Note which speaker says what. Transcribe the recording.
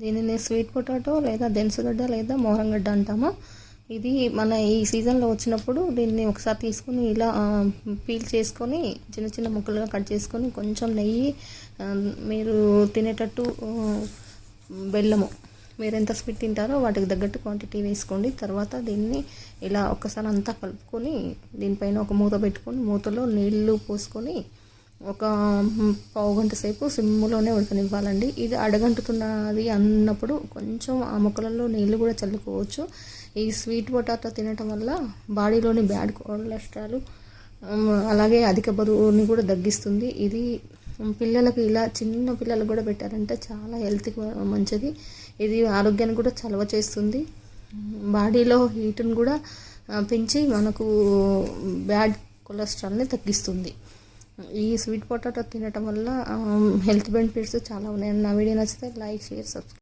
Speaker 1: దీనిని sweet potato లేదా దెనుసుగడ్డ లేదా మోరంగడ్డ అంటాము. ఇది మన ఈ సీజన్లో వచ్చినప్పుడు దీన్ని ఒకసారి తీసుకుని ఇలా పీల్ చేసుకొని చిన్న చిన్న ముక్కలుగా కట్ చేసుకొని కొంచెం నెయ్యి మీరు తినేటట్టు బెల్లము. మీరు ఎంత స్వీట్ తింటారో వాటికి తగ్గట్టు క్వాంటిటీ వేసుకోండి. తర్వాత దీన్ని ఇలా ఒక్కసారి అంతా కలుపుకొని దీనిపైన ఒక మూత పెట్టుకొని మూతలో నీళ్ళు పోసుకొని ఒక పావు గంట సేపు సిమ్లోనే ఉడకనివ్వాలండి. ఇది అడగంటుతున్నది అన్నప్పుడు కొంచెం ఆ మొక్కలలో నీళ్ళు కూడా చల్లుకోవచ్చు. ఈ స్వీట్ పొటాటో తినటం వల్ల బాడీలోని బ్యాడ్ కొలెస్ట్రాల్ అలాగే అధిక బరువుని కూడా తగ్గిస్తుంది. ఇది పిల్లలకు ఇలా చిన్న పిల్లలకు కూడా పెట్టారంటే చాలా హెల్త్కి మంచిది. ఇది ఆరోగ్యాన్ని కూడా చలవ చేస్తుంది. బాడీలో హీట్ని కూడా పెంచి మనకు బ్యాడ్ కొలెస్ట్రాల్ని తగ్గిస్తుంది. ఈ స్వీట్ పొటాటో తినటం వల్ల హెల్త్ బెనిఫిట్స్ చాలా ఉన్నాయి నా వీడియో నచ్చితే లైక్ షేర్ సబ్స్క్రైబ్.